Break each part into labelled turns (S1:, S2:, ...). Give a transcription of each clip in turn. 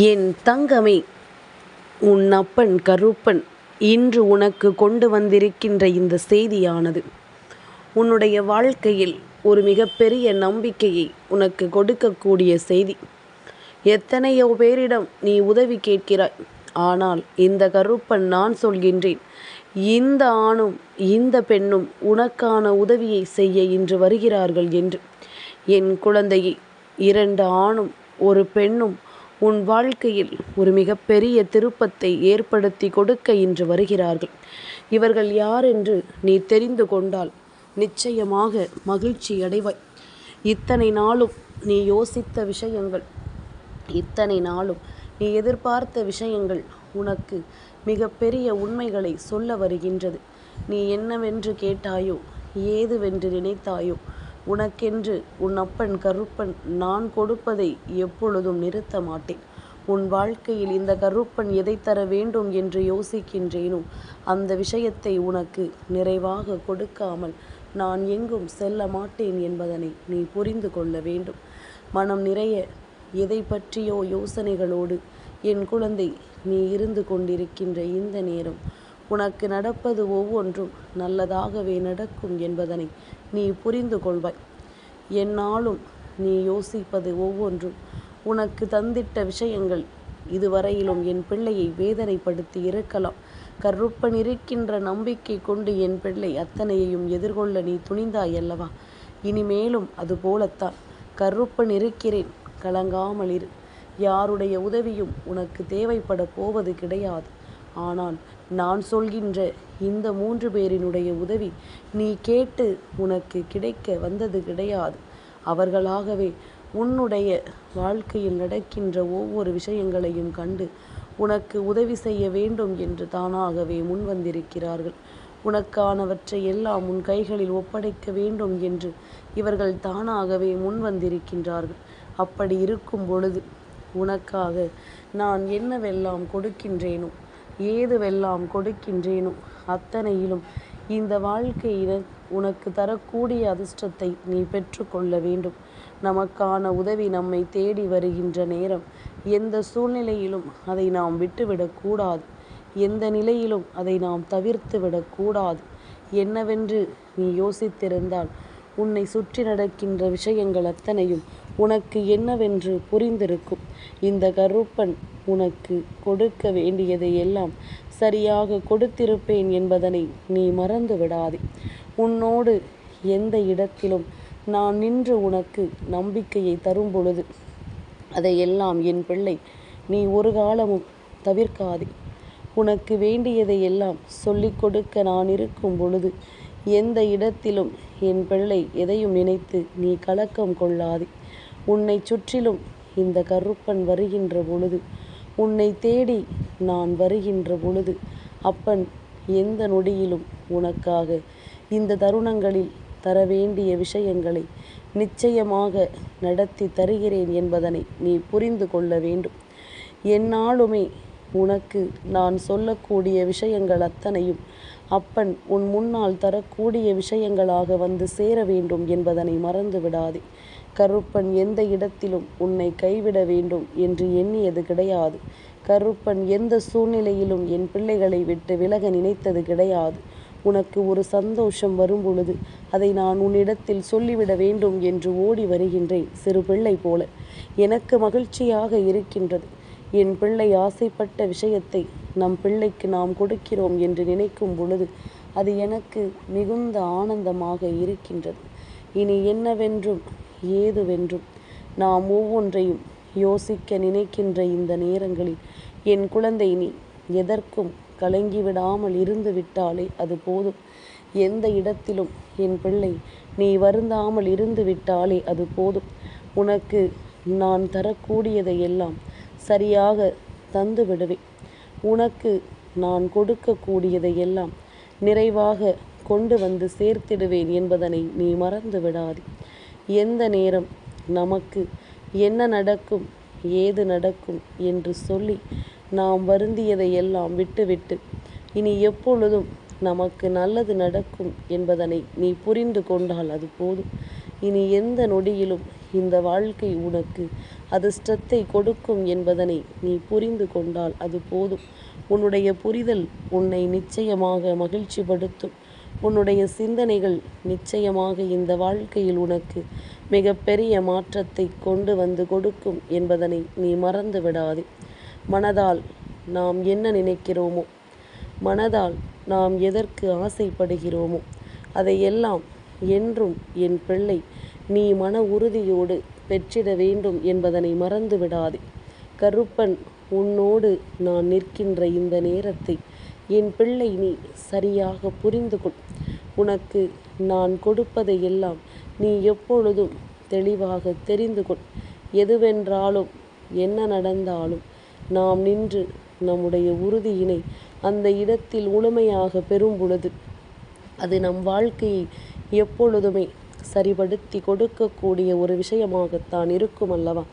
S1: என் தங்கமே உன் அப்பன் கருப்பன் இன்று உனக்கு கொண்டு வந்திருக்கின்ற இந்த செய்தியானது. உன்னுடைய வாழ்க்கையில் ஒரு மிகப்பெரிய நம்பிக்கையை உனக்கு கொடுக்கக்கூடிய செய்தி. எத்தனையோ பேரிடம் நீ உதவி கேட்கிறாய். ஆனால் இந்த கருப்பன் நான் சொல்கின்றேன் இந்த ஆணும் இந்த பெண்ணும் உனக்கான உதவியை செய்ய இன்று வருகிறார்கள் என்று. என் குழந்தையை இரண்டு ஆணும் ஒரு பெண்ணும் உன் வாழ்க்கையில் ஒரு மிகப்பெரிய திருப்பத்தை ஏற்படுத்தி கொடுக்க இன்று வருகிறார்கள். இவர்கள் யார் என்று நீ தெரிந்து கொண்டால் நிச்சயமாக மகிழ்ச்சி அடைவாய். இத்தனை நாளும் நீ யோசித்த விஷயங்கள் இத்தனை நாளும் நீ எதிர்பார்த்த விஷயங்கள் உனக்கு மிகப்பெரிய உண்மைகளை சொல்ல வருகின்றது. நீ என்னவென்று கேட்டாயோ ஏதுவென்று நினைத்தாயோ உனக்கென்று உன் அப்பன் கருப்பன் நான் கொடுப்பதை எப்பொழுதும் நிறுத்த மாட்டேன். உன் வாழ்க்கையில் இந்த கருப்பன் எதை தர வேண்டும் என்று யோசிக்கின்றேனோ அந்த விஷயத்தை உனக்கு நிறைவாக கொடுக்காமல் நான் எங்கும் செல்ல மாட்டேன் என்பதனை நீ புரிந்து கொள்ள வேண்டும். மனம் நிறைய எதை பற்றியோ யோசனைகளோடு என் குழந்தை நீ இருந்து கொண்டிருக்கின்ற இந்த நேரம் உனக்கு நடப்பது ஒவ்வொன்றும் நல்லதாகவே நடக்கும் என்பதனை நீ புரிந்து கொள்வாய். என்னாலும் நீ யோசிப்பது ஒவ்வொன்றும். உனக்கு தந்திட்ட விஷயங்கள் இதுவரையிலும் என் பிள்ளையை வேதனைப்படுத்தி இருக்கலாம் கருப்பன் இருக்கின்ற நம்பிக்கை கொண்டு என் பிள்ளை அத்தனையையும் எதிர்கொள்ள நீ துணிந்தாய் அல்லவா? இனிமேலும் அது போலத்தான். கருப்பன் இருக்கிறேன் கலங்காமல் இரு. யாருடைய உதவியும் உனக்கு தேவைப்பட போவது கிடையாது. ஆனால் நான் சொல்கின்ற இந்த மூன்று பேரினுடைய உதவி நீ கேட்டு உனக்கு கிடைக்க வந்தது கிடையாது. அவர்களாகவே உன்னுடைய வாழ்க்கையில் நடக்கின்ற ஒவ்வொரு விஷயங்களையும் கண்டு உனக்கு உதவி செய்ய வேண்டும் என்று தானாகவே முன்வந்திருக்கிறார்கள் உனக்கானவற்றை எல்லாம் உன் கைகளில் ஒப்படைக்க வேண்டும் என்று இவர்கள் தானாகவே முன்வந்திருக்கின்றார்கள் அப்படி இருக்கும் பொழுது உனக்காக நான் என்னவெல்லாம் கொடுக்கின்றேனோ ஏதுவெல்லாம் கொடுக்கின்றேனோ அத்தனையிலும் இந்த வாழ்க்கையினர் உனக்கு தரக்கூடிய அதிர்ஷ்டத்தை நீ பெற்றுக்கொள்ள வேண்டும். நமக்கான உதவி நம்மை தேடி வருகின்ற நேரம் எந்த சூழ்நிலையிலும் அதை நாம் விட்டுவிடக்கூடாது எந்த நிலையிலும் அதை நாம் தவிர்த்து விடக்கூடாது என்னவென்று நீ யோசித்திருந்தால் உன்னை சுற்றி நடக்கின்ற விஷயங்கள் அத்தனையும் உனக்கு என்னவென்று புரிந்திருக்கும். இந்த கருப்பன் உனக்கு கொடுக்க வேண்டியதை எல்லாம் சரியாக கொடுத்திருப்பேன் என்பதனை நீ மறந்து விடாதே. உன்னோடு எந்த இடத்திலும் நான் நின்று உனக்கு நம்பிக்கையை தரும் பொழுது அதையெல்லாம் என் பிள்ளை நீ ஒரு காலமும் தவிர்க்காதே. உனக்கு வேண்டியதை எல்லாம் சொல்லிக் கொடுக்க நான் இருக்கும் பொழுது எந்த இடத்திலும் என் பிள்ளை எதையும் நினைத்து நீ கலக்கம் கொள்ளாதே. உன்னை சுற்றிலும் இந்த கருப்பன் வருகின்ற பொழுது உன்னை தேடி நான் வருகின்ற பொழுது அப்பன் எந்த நொடியிலும் உனக்காக இந்த தருணங்களில் தர வேண்டிய விஷயங்களை நிச்சயமாக நடத்தி தருகிறேன் என்பதனை நீ புரிந்து கொள்ள வேண்டும். என்னாலுமே உனக்கு நான் சொல்லக்கூடிய விஷயங்கள் அத்தனையும் அப்பன் உன் முன்னால் தரக்கூடிய விஷயங்களாக வந்து சேர வேண்டும் என்பதனை மறந்து விடாதே கருப்பன் எந்த இடத்திலும் உன்னை கைவிட வேண்டும் என்று எண்ணியது கிடையாது. கருப்பன் எந்த சூழ்நிலையிலும் என் பிள்ளைகளை விட்டு விலக நினைத்தது கிடையாது. உனக்கு ஒரு சந்தோஷம் வரும்பொழுது அதை நான் உன்னிடத்தில் சொல்லிவிட வேண்டும் என்று ஓடி வருகின்றேன் சிறு பிள்ளை போல. எனக்கு மகிழ்ச்சியாக இருக்கின்றது. என் பிள்ளை ஆசைப்பட்ட விஷயத்தை நம் பிள்ளைக்கு நாம் கொடுக்கிறோம் என்று நினைக்கும் பொழுது அது எனக்கு மிகுந்த ஆனந்தமாக இருக்கின்றது. இனி என்னவென்றும் ஏதுவென்றும். நாம் ஒவ்வொன்றையும் யோசிக்க நினைக்கின்ற இந்த நேரங்களில் என் குழந்தை நீ எதற்கும் கலங்கிவிடாமல் இருந்து விட்டாலே அது போதும். எந்த இடத்திலும் என் பிள்ளை நீ வருந்தாமல் இருந்து விட்டாலே அது போதும். உனக்கு நான் தரக்கூடியதை எல்லாம் சரியாக தந்து விடுவேன். உனக்கு நான் கொடுக்கக்கூடியதை எல்லாம் நிறைவாக கொண்டு வந்து சேர்த்திடுவேன் என்பதனை நீ மறந்து விடாதே. எந்த நேரம் நமக்கு என்ன நடக்கும் ஏது நடக்கும் என்று சொல்லி நாம் வருந்தியதை எல்லாம் விட்டுவிட்டு இனி எப்பொழுதும் நமக்கு நல்லது நடக்கும் என்பதனை நீ புரிந்து கொண்டால் அது போதும். இனி எந்த நொடியிலும் இந்த வாழ்க்கை உனக்கு அதிர்ஷ்டத்தை கொடுக்கும் என்பதனை நீ புரிந்து கொண்டால் அது போதும். உன்னுடைய புரிதல் உன்னை நிச்சயமாக மகிழ்ச்சிப்படுத்தும். உன்னுடைய சிந்தனைகள் நிச்சயமாக இந்த வாழ்க்கையில் உனக்கு மிகப்பெரிய மாற்றத்தை கொண்டு வந்து கொடுக்கும் என்பதனை நீ மறந்து விடாதே. மனதால் நாம் என்ன நினைக்கிறோமோ மனதால் நாம் எதற்கு ஆசைப்படுகிறோமோ அதையெல்லாம் என்றும் என் பிள்ளை நீ மன உறுதியோடு பெற்றிட வேண்டும் என்பதனை மறந்து விடாதே. கருப்பன் உன்னோடு நான் நிற்கின்ற இந்த நேரத்தை என் பிள்ளை நீ சரியாக புரிந்து கொள். உனக்கு நான் கொடுப்பதை எல்லாம் நீ எப்பொழுதும் தெளிவாக தெரிந்து கொள். எதுவென்றாலும் என்ன நடந்தாலும் நாம் நின்று நம்முடைய உறுதியினை அந்த இடத்தில் முழுமையாக பெறும் பொழுது அது நம் வாழ்க்கையை எப்பொழுதுமே சரிபடுத்தி கொடுக்கக்கூடிய ஒரு விஷயமாகத்தான் இருக்கும் அல்லவா?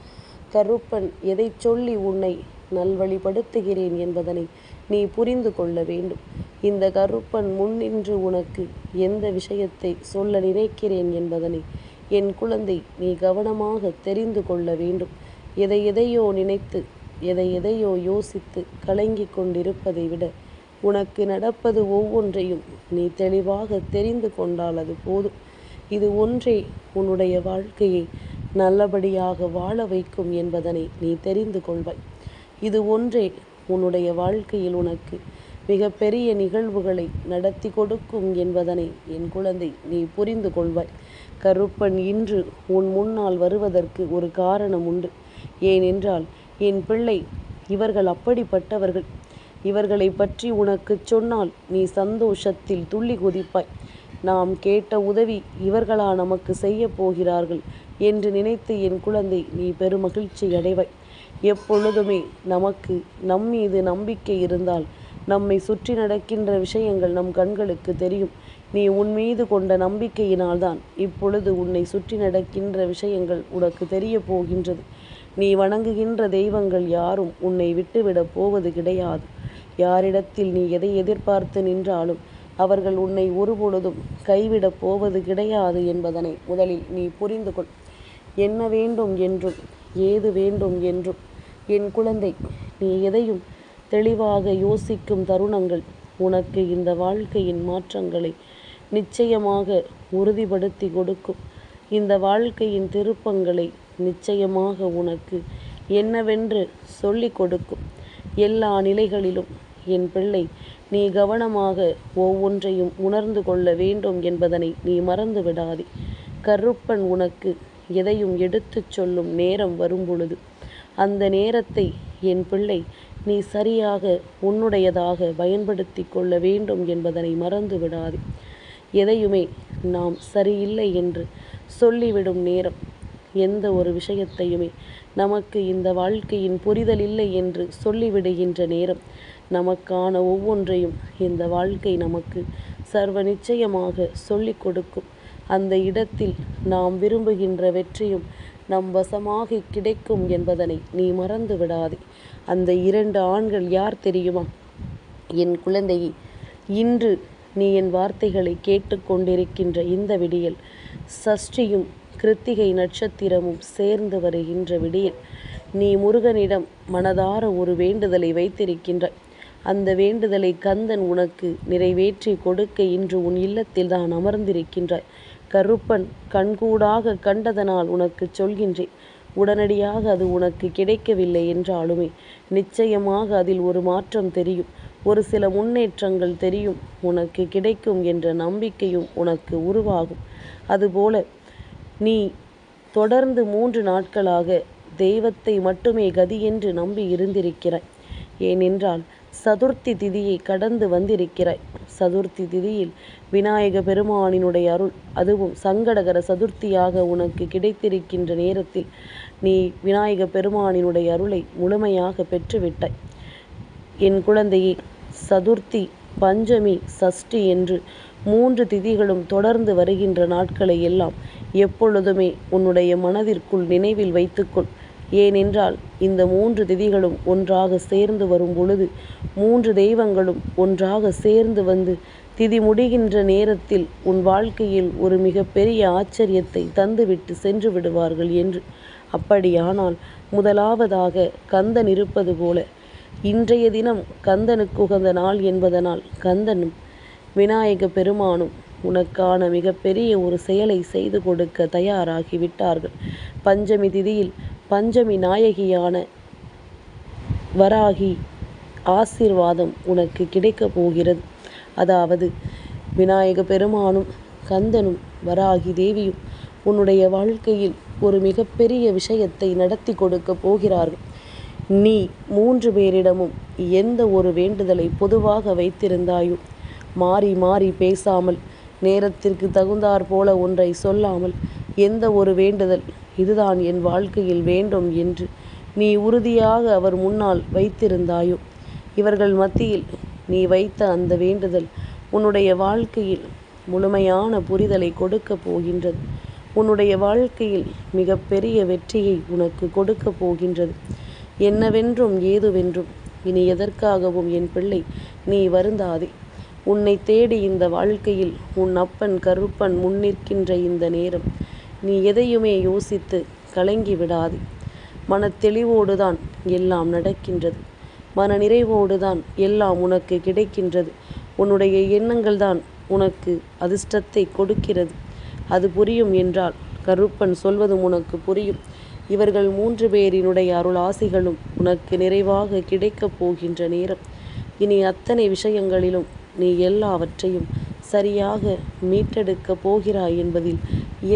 S1: கருப்பன் எதை சொல்லி உன்னை நல்வழிப்படுத்துகிறேன் என்பதனை நீ புரிந்து கொள்ள வேண்டும். இந்த கருப்பன் முன்னின்று உனக்கு எந்த விஷயத்தை சொல்ல நினைக்கிறேன் என்பதனை என் குழந்தை நீ கவனமாக தெரிந்து கொள்ள வேண்டும். எதை எதையோ நினைத்து எதை எதையோ யோசித்து கலங்கிக் கொண்டிருப்பதை விட உனக்கு நடப்பது ஒவ்வொன்றையும் நீ தெளிவாக தெரிந்து கொண்டால் அது போதும். இது ஒன்றே உன்னுடைய வாழ்க்கையை நல்லபடியாக வாழ வைக்கும் என்பதனை நீ தெரிந்து கொள்வாய். இது ஒன்றே உன்னுடைய வாழ்க்கையில் உனக்கு மிகப்பெரிய நிகழ்வுகளை நடத்தி கொடுக்கும் என்பதனை என் குழந்தை நீ புரிந்து கொள்வாய். கருப்பன் இன்று உன் முன்னால் வருவதற்கு ஒரு காரணம் உண்டு. ஏனென்றால் என் பிள்ளை இவர்கள் அப்படிப்பட்டவர்கள். இவர்களை பற்றி உனக்கு சொன்னால் நீ சந்தோஷத்தில் துள்ளி குதிப்பாய். நாம் கேட்ட உதவி இவர்களா நமக்கு செய்ய போகிறார்கள் என்று நினைத்து என் குழந்தை நீ பெருமகிழ்ச்சி அடைவாய் எப்பொழுதுமே நமக்கு நம் மீது நம்பிக்கை இருந்தால் நம்மை சுற்றி நடக்கின்ற விஷயங்கள் நம் கண்களுக்கு தெரியும். நீ உன் மீது கொண்ட நம்பிக்கையினால்தான் இப்பொழுது உன்னை சுற்றி நடக்கின்ற விஷயங்கள் உனக்கு தெரிய போகின்றது. நீ வணங்குகின்ற தெய்வங்கள் யாரும் உன்னை விட்டுவிடப் போவது கிடையாது. யாரிடத்தில் நீ எதை எதிர்பார்த்து நின்றாலும் அவர்கள் உன்னை ஒருபொழுதும் கைவிடப் போவது கிடையாது என்பதனை முதலில் நீ புரிந்து கொள் என்ன வேண்டும் என்றும் ஏது வேண்டும் என்றும் என் குழந்தை நீ எதையும் தெளிவாக யோசிக்கும் தருணங்கள். உனக்கு இந்த வாழ்க்கையின் மாற்றங்களை நிச்சயமாக உறுதிப்படுத்தி கொடுக்கும். இந்த வாழ்க்கையின் திருப்பங்களை நிச்சயமாக உனக்கு என்னவென்று சொல்லிக் கொடுக்கும். எல்லா நிலைகளிலும் என் பிள்ளை நீ கவனமாக ஒவ்வொன்றையும் உணர்ந்து கொள்ள வேண்டும் என்பதனை நீ மறந்து விடாதே கருப்பன் உனக்கு எதையும் எடுத்துச் சொல்லும் நேரம் வரும்பொழுது அந்த நேரத்தை என் பிள்ளை நீ சரியாக உன்னுடையதாக பயன்படுத்தி கொள்ள வேண்டும் என்பதனை மறந்து விடாதே. எதையுமே நாம் சரியில்லை என்று சொல்லிவிடும் நேரம். எந்த ஒரு விஷயத்தையுமே நமக்கு இந்த வாழ்க்கையின் புரிதல் இல்லை என்று சொல்லிவிடுகின்ற நேரம். நமக்கான ஒவ்வொன்றையும் இந்த வாழ்க்கை நமக்கு சர்வ நிச்சயமாக சொல்லிக் கொடுக்கும். அந்த இடத்தில் நாம் விரும்புகின்ற வெற்றியும் நம் வசமாக கிடைக்கும் என்பதனை நீ மறந்து விடாதே அந்த இரண்டு ஆண்கள் யார் தெரியுமா? என் குழந்தையை இன்று நீ என் வார்த்தைகளை கேட்டுக்கொண்டிருக்கின்ற இந்த விடியல் சஷ்டியும் கிருத்திகை நட்சத்திரமும் சேர்ந்து வருகின்ற விடியல். நீ முருகனிடம் மனதார ஒரு வேண்டுதலை வைத்திருக்கின்ற அந்த வேண்டுதலை கந்தன் உனக்கு நிறைவேற்றி கொடுக்க இன்று உன் இல்லத்தில் தான் அமர்ந்திருக்கின்றாய். கருப்பன் கண்கூடாக கண்டதனால் உனக்கு சொல்கின்றேன். உடனடியாக அது உனக்கு கிடைக்கவில்லை என்றாலுமே நிச்சயமாக அதில் ஒரு மாற்றம் தெரியும். ஒரு சில முன்னேற்றங்கள் தெரியும். உனக்கு கிடைக்கும் என்ற நம்பிக்கையும் உனக்கு உருவாகும். அதுபோல நீ தொடர்ந்து மூன்று நாட்களாக தெய்வத்தை மட்டுமே கதி என்று நம்பி இருந்திருக்கிறாய். ஏனென்றால் சதுர்த்தி திதியை கடந்து வந்திருக்கிறாய். சதுர்த்தி திதியில் விநாயக பெருமானினுடைய அருள் அதுவும் சங்கடகர சதுர்த்தியாக உனக்கு கிடைத்திருக்கின்ற நேரத்தில் நீ விநாயக பெருமானினுடைய அருளை முழுமையாக பெற்றுவிட்டாய். என் குழந்தையே சதுர்த்தி பஞ்சமி சஷ்டி என்று மூன்று திதிகளும் தொடர்ந்து வருகின்ற நாட்களை எல்லாம் எப்பொழுதுமே உன்னுடைய மனதிற்குள் நினைவில் வைத்துக்கொள். ஏனென்றால் இந்த மூன்று திதிகளும் ஒன்றாக சேர்ந்து வரும் பொழுது மூன்று தெய்வங்களும் ஒன்றாக சேர்ந்து வந்து திதி முடிகின்ற நேரத்தில் உன் வாழ்க்கையில் ஒரு மிகப்பெரிய ஆச்சரியத்தை தந்துவிட்டு சென்று விடுவார்கள் என்று. அப்படியானால் முதலாவதாக கந்தன் இருப்பது போல இன்றைய தினம் கந்தனுக்கு உகந்த நாள் என்பதனால் கந்தனும் விநாயக பெருமானும் உனக்கான மிகப்பெரிய ஒரு செயலை செய்து கொடுக்க தயாராகிவிட்டார்கள் பஞ்சமி திதியில் பஞ்சமி நாயகியான வராகி ஆசீர்வாதம் உனக்கு கிடைக்கப் போகிறது. அதாவது விநாயக பெருமானும் கந்தனும் வராகி தேவியும் உன்னுடைய வாழ்க்கையில் ஒரு மிகப்பெரிய விஷயத்தை நடத்தி கொடுக்க போகிறார்கள். நீ மூன்று பேரிடமும் எந்த ஒரு வேண்டுதலை பொதுவாக வைத்திருந்தாயோ மாறி மாறி பேசாமல் நேரத்திற்கு தகுந்தாற் போல ஒன்றை சொல்லாமல் எந்த ஒரு வேண்டுதல்? இதுதான் என் வாழ்க்கையில் வேண்டும் என்று நீ உறுதியாக அவர் முன்னால் வைத்திருந்தாயோ? இவர்கள் மத்தியில் நீ வைத்த அந்த வேண்டுதல் உன்னுடைய வாழ்க்கையில் முழுமையான புரிதலை கொடுக்கப் போகின்றது. உன்னுடைய வாழ்க்கையில் மிகப்பெரிய வெற்றியை உனக்கு கொடுக்கப் போகின்றது. என்னவென்றும் ஏதுவென்றும் இனி எதற்காகவும் என் பிள்ளை நீ வருந்தாதே. உன்னை தேடி இந்த வாழ்க்கையில் உன் அப்பன் கருப்பன் முன்னிற்கின்ற இந்த நேரம் நீ எதையுமே யோசித்து கலங்கி விடாதே. மனத்தெளிவோடு தான் எல்லாம் நடக்கின்றது. மன நிறைவோடு தான் எல்லாம் உனக்கு கிடைக்கின்றது. உன்னுடைய எண்ணங்கள் தான் உனக்கு அதிர்ஷ்டத்தை கொடுக்கிறது. அது புரியும் என்றால் கருப்பன் சொல்வதும் உனக்கு புரியும். இவர்கள் மூன்று பேரினுடைய அருள் ஆசிகளும் உனக்கு நிறைவாக கிடைக்கப் போகின்ற நேரம். இனி அத்தனை விஷயங்களிலும் நீ எல்லாவற்றையும் சரியாக மீட்டெடுக்கப் போகிறாய் என்பதில்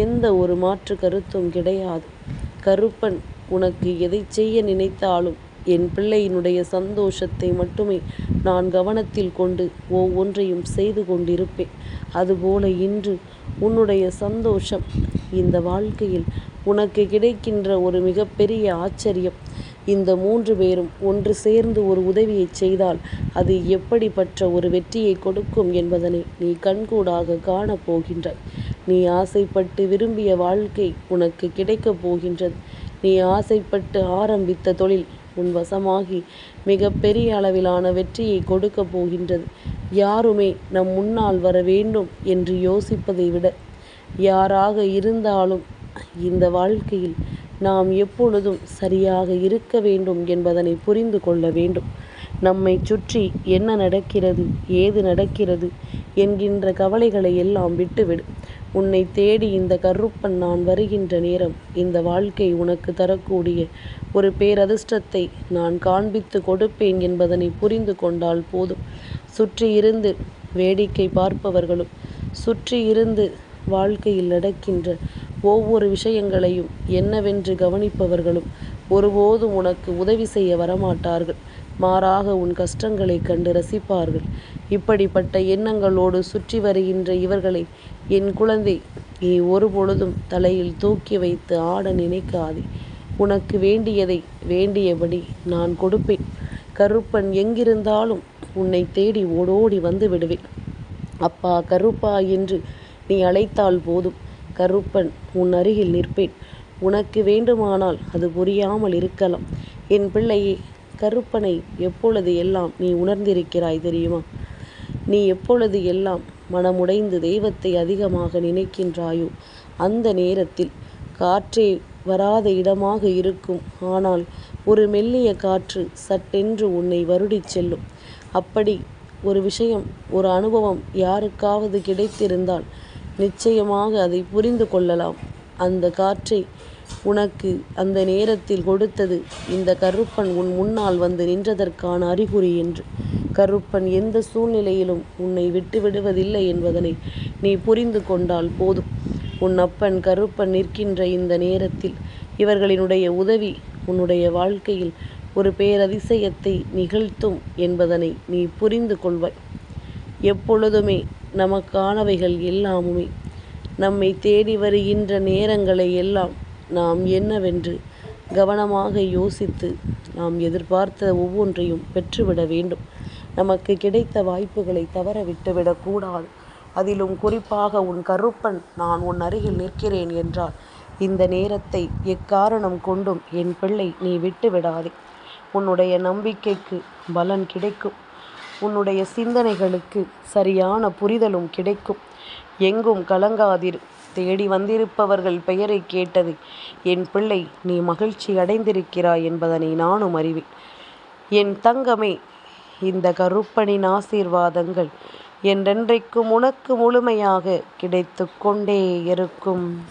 S1: எந்த ஒரு மாற்று கருத்தும் கிடையாது. கருப்பன் உனக்கு எதை செய்ய நினைத்தாலும் என் பிள்ளையினுடைய சந்தோஷத்தை மட்டுமே நான் கவனத்தில் கொண்டு ஒவ்வொன்றையும் செய்து கொண்டிருப்பேன். அதுபோல இன்று உன்னுடைய சந்தோஷம் இந்த வாழ்க்கையில் உனக்கு கிடைக்கின்ற ஒரு மிகப்பெரிய ஆச்சரியம் இந்த மூன்று பேரும் ஒன்று சேர்ந்து ஒரு உதவியை செய்தால் அது எப்படிப்பட்ட ஒரு வெற்றியை கொடுக்கும் என்பதனை நீ கண்கூடாக காணப் போகின்றாய். நீ ஆசைப்பட்டு விரும்பிய வாழ்க்கை உனக்கு கிடைக்கப் போகின்றது. நீ ஆசைப்பட்டு ஆரம்பித்த தொழில் உன் வசமாகி மிக பெரிய அளவிலான வெற்றியை கொடுக்கப் போகின்றது. யாருமே நம் முன்னால் வர வேண்டும் என்று யோசிப்பதை விட யாராக இருந்தாலும் இந்த வாழ்க்கையில் நாம் எப்பொழுதும் சரியாக இருக்க வேண்டும் என்பதனை புரிந்து கொள்ள வேண்டும். நம்மை சுற்றி என்ன நடக்கிறது ஏது நடக்கிறது என்கின்ற கவலைகளை எல்லாம் விட்டுவிடு. உன்னை தேடி இந்த கருப்பன் நான் வருகின்ற நேரம் இந்த வாழ்க்கை உனக்கு தரக்கூடிய ஒரு பேரதிர்ஷ்டத்தை நான் காண்பித்து கொடுப்பேன் என்பதனை புரிந்து கொண்டால் போதும். சுற்றி இருந்து வேடிக்கை பார்ப்பவர்களும் சுற்றி இருந்து வாழ்க்கையில் நடக்கின்ற ஒவ்வொரு விஷயங்களையும் என்னவென்று கவனிப்பவர்களும் ஒருபோதும் உனக்கு உதவி செய்ய வரமாட்டார்கள். மாறாக உன் கஷ்டங்களை கண்டு ரசிப்பார்கள். இப்படிப்பட்ட எண்ணங்களோடு சுற்றி வருகின்ற இவர்களை என் குழந்தை நீ ஒரு பொழுதும் தலையில் தூக்கி வைத்து ஆட நினைக்காதே. உனக்கு வேண்டியதை வேண்டியபடி நான் கொடுப்பேன். கருப்பன் எங்கிருந்தாலும் உன்னை தேடி ஓடோடி வந்து விடுவேன். அப்பா கருப்பா என்று நீ அழைத்தால் போதும். கருப்பன் உன் அருகில் நிற்பேன். உனக்கு வேண்டுமானால் அது புரியாமல் இருக்கலாம். என் பிள்ளையே கருப்பனை எப்பொழுது எல்லாம் நீ உணர்ந்திருக்கிறாய் தெரியுமா? நீ எப்பொழுது எல்லாம் மனமுடைந்து தெய்வத்தை அதிகமாக நினைக்கின்றாயோ அந்த நேரத்தில் காற்றே வராத இடமாக இருக்கும். ஆனால் ஒரு மெல்லிய காற்று சட்டென்று உன்னை வருடிச் செல்லும். அப்படி ஒரு விஷயம் ஒரு அனுபவம் யாருக்காவது கிடைத்திருந்தால் நிச்சயமாக அதை புரிந்து கொள்ளலாம். அந்த காற்றை உனக்கு அந்த நேரத்தில் கொடுத்தது. இந்த கருப்பன் உன் முன்னால் வந்து நின்றதற்கான அறிகுறி என்று. கருப்பன் எந்த சூழ்நிலையிலும் உன்னை விட்டு விடுவதில்லை என்பதனை நீ புரிந்து கொண்டால் போதும். உன் அப்பன் கருப்பன் நிற்கின்ற இந்த நேரத்தில் இவர்களினுடைய உதவி உன்னுடைய வாழ்க்கையில் ஒரு பேரதிசயத்தை நிகழ்த்தும் என்பதனை நீ புரிந்து கொள்வாய். எப்பொழுதுமே நமக்கானவைகள் எல்லாமுமே. நம்மை தேடி வருகின்ற நேரங்களை எல்லாம் நாம் என்னவென்று கவனமாக யோசித்து நாம் எதிர்பார்த்த ஒவ்வொன்றையும் பெற்றுவிட வேண்டும். நமக்கு கிடைத்த வாய்ப்புகளை தவற விட்டுவிடக்கூடாது அதிலும் குறிப்பாக உன் கருப்பன் நான் உன் அருகில் நிற்கிறேன் என்றால் இந்த நேரத்தை எக்காரணம் கொண்டும் என் பிள்ளை நீ விட்டு விடாதே உன்னுடைய நம்பிக்கைக்கு பலன் கிடைக்கும். உன்னுடைய சிந்தனைகளுக்கு சரியான புரிதலும் கிடைக்கும். எங்கும் கலங்காதிரு. தேடி வந்திருப்பவர்கள் பெயரை கேட்டது என் பிள்ளை நீ மகிழ்ச்சி அடைந்திருக்கிறாய் என்பதனை நானும் அறிவேன். என் தங்கமே இந்த கருப்பனின் ஆசீர்வாதங்கள் என்றென்றைக்கும் உனக்கு முழுமையாக கிடைத்து கொண்டே இருக்கும்.